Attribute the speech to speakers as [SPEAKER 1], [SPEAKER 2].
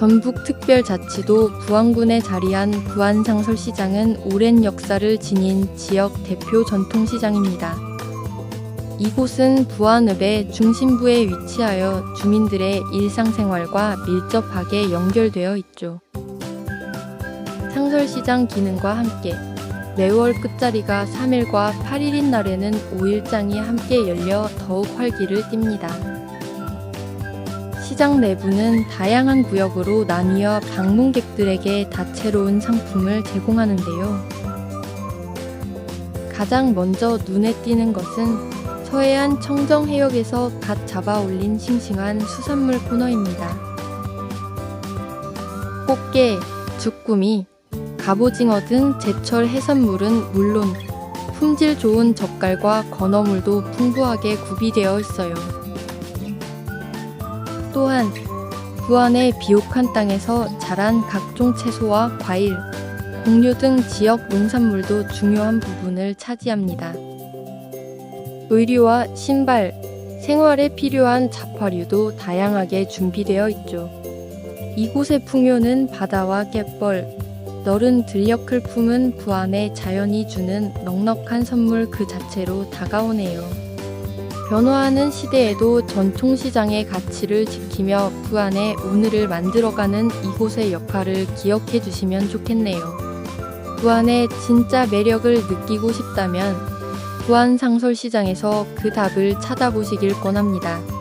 [SPEAKER 1] 전북특별자치도 부안군에 자리한 부안상설시장은 오랜 역사를 지닌 지역 대표 전통시장입니다. 이곳은 부안읍의 중심부에 위치하여 주민들의 일상생활과 밀접하게 연결되어 있죠. 상설시장 기능과 함께 매월 끝자리가 3일과 8일인 날에는 5일장이 함께 열려 더욱 활기를 띱니다. 시장 내부는 다양한 구역으로 나뉘어 방문객들에게 다채로운 상품을 제공하는데요. 가장 먼저 눈에 띄는 것은 서해안 청정해역에서 갓 잡아 올린 싱싱한 수산물 코너입니다. 꽃게, 주꾸미, 갑오징어 등 제철 해산물은 물론 품질 좋은 젓갈과 건어물도 풍부하게 구비되어 있어요. 또한 부안의 비옥한 땅에서 자란 각종 채소와 과일, 곡류 등 지역 농산물도 중요한 부분을 차지합니다. 의류와 신발, 생활에 필요한 잡화류도 다양하게 준비되어 있죠. 이곳의 풍요는 바다와 갯벌, 너른 들녘을 품은 부안의 자연이 주는 넉넉한 선물 그 자체로 다가오네요. 변화하는 시대에도 전통시장의 가치를 지키며 부안의 오늘을 만들어가는 이곳의 역할을 기억해 주시면 좋겠네요. 부안의 진짜 매력을 느끼고 싶다면 부안 상설시장에서 그 답을 찾아보시길 권합니다.